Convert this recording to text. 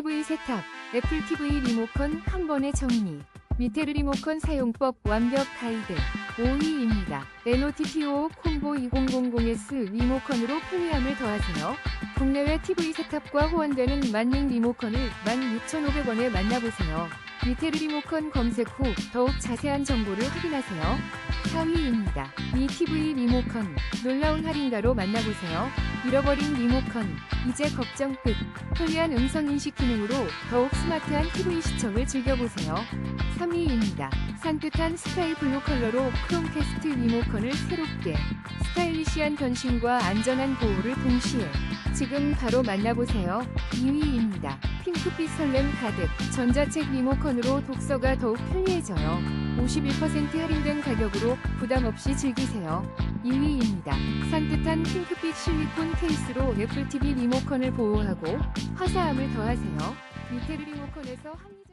TV 세탁, 애플 TV 리모컨 한 번에 정리. 미테르 리모컨 사용법 완벽 가이드 5위입니다. 레노티티오 콤보 2000S 리모컨으로 편리함을 더하세요. 국내외 TV 세탑과 호환되는 만능 리모컨을 16,500원에 만나보세요. 미테르 리모컨 검색 후 더욱 자세한 정보를 확인하세요. 4위입니다. 미 TV 리모컨 놀라운 할인가로 만나보세요. 잃어버린 리모컨 이제 걱정 끝. 편리한 음성 인식 기능으로 더욱 스마트한 TV 시청을 즐겨보세요. 3위입니다. 산뜻한 스카이 블루 컬러로 크롬 캐스트 리모컨을 새롭게 스타일리시한 변신과 안전한 보호를 동시에 지금 바로 만나보세요. 2위입니다. 핑크빛 설렘 가득 전자책 리모컨으로 독서가 더욱 편리해져요. 51% 할인된 가격으로 부담 없이 즐기세요. 2위입니다. 산뜻한 핑크빛 실리콘 케이스로 애플 TV 리모컨을 보호하고 화사함을 더하세요. 미테르 리모컨에서 합리적